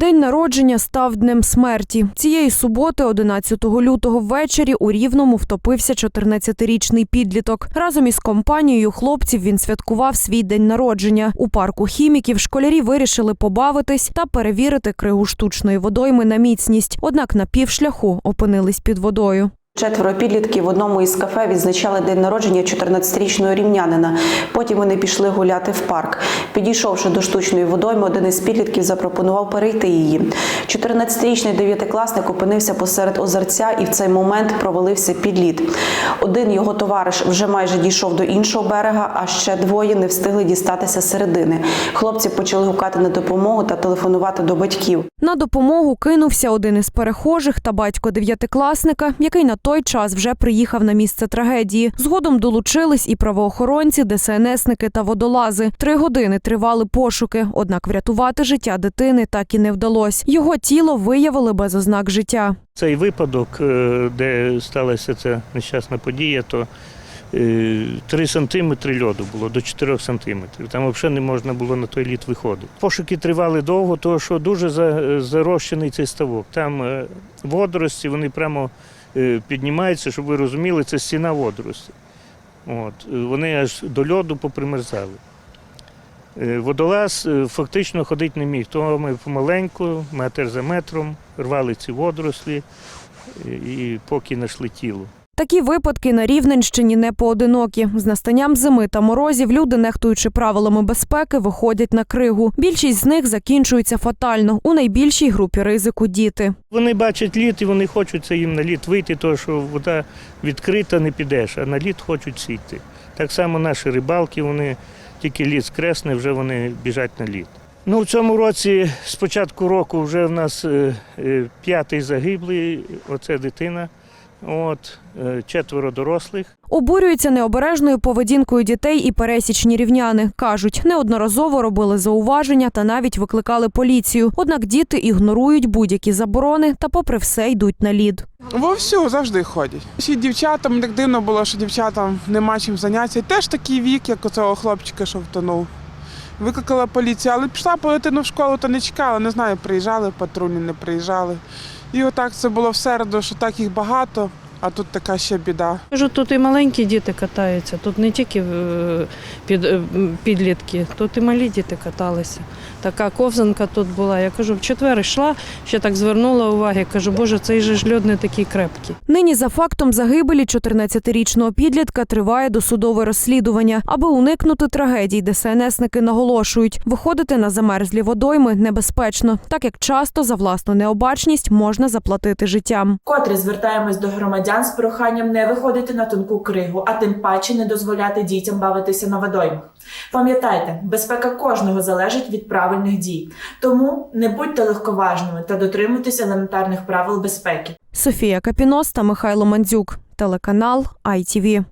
День народження став днем смерті. Цієї суботи, 11 лютого ввечері, у Рівному втопився 14-річний підліток. Разом із компанією хлопців він святкував свій день народження. У парку хіміків школярі вирішили побавитись та перевірити кригу штучної водойми на міцність. Однак на півшляху опинились під водою. Четверо підлітків в одному із кафе відзначали день народження 14-річного рівнянина. Потім вони пішли гуляти в парк. Підійшовши до штучної водойми, один із підлітків запропонував перейти її. 14-річний дев'ятикласник опинився посеред озерця і в цей момент провалився під лід. Один його товариш вже майже дійшов до іншого берега, а ще двоє не встигли дістатися середини. Хлопці почали гукати на допомогу та телефонувати до батьків. На допомогу кинувся один із перехожих та батько дев'ятикласника, який на той час вже приїхав на місце трагедії. Згодом долучились і правоохоронці, ДСНСники та водолази. Три години тривали пошуки, однак врятувати життя дитини так і не вдалось. Його тіло виявили без ознак життя. Цей випадок, е, де сталася ця нещасна подія, то 3 сантиметри льоду було до 4 сантиметрів. Там взагалі не можна було на той лід виходити. Пошуки тривали довго, тому що дуже зарощений цей ставок. Там е, водорості, вони прямо е, піднімаються, щоб ви розуміли, це стіна водорості. От. е, Вони аж до льоду попримерзали. Е, Водолаз е, фактично ходити не міг, тому ми помаленьку, метр за метром, рвали ці водорослі е, і поки знайшли тіло. Такі випадки на Рівненщині не поодинокі. З настанням зими та морозів люди, нехтуючи правилами безпеки, виходять на кригу. Більшість з них закінчується фатально. У найбільшій групі ризику діти. Вони бачать лід і вони хочуть це їм на лід вийти, тому що вода відкрита, не підеш, а на лід хочуть сіти. Так само наші рибалки, вони тільки лід скресне, вже вони біжать на лід. Ну, в цьому році, з початку року, вже в нас е, е, п'ятий загиблий, оце дитина, от, е, четверо дорослих. Обурюються необережною поведінкою дітей і пересічні рівняни. Кажуть, неодноразово робили зауваження та навіть викликали поліцію. Однак діти ігнорують будь-які заборони та, попри все, йдуть на лід. Вовсю завжди ходять. Й дівчатам так дивно було, що дівчатам нема чим зайнятися. Теж такий вік, як у цього хлопчика, що втонув. Викликала поліцію, але пішла по в школу, то не чекала. Не знаю, приїжджали патрульні, не приїжджали. І отак це було в середу, що так їх багато, а тут така ще біда. Кажу, тут і маленькі діти катаються, тут не тільки е, під, е, підлітки, тут і малі діти каталися. Така ковзанка тут була. Я кажу, в четвер йшла, ще так звернула увагу. Кажу, боже, цей же ж льод не такий крепкий. Нині за фактом загибелі 14-річного підлітка триває досудове розслідування. Аби уникнути трагедій, ДСНСники наголошують, виходити на замерзлі водойми небезпечно, так як часто за власну необачність можна заплатити життям. Котре звертаємось до громадян з проханням не виходити на тонку кригу, а тим паче не дозволяти дітям бавитися на водоймах. Пам'ятайте, безпека кожного залежить від правильних дій. Тому не будьте легковажними та дотримуйтесь елементарних правил безпеки. Софія Капінос та Михайло Мандзюк, телеканал ITV.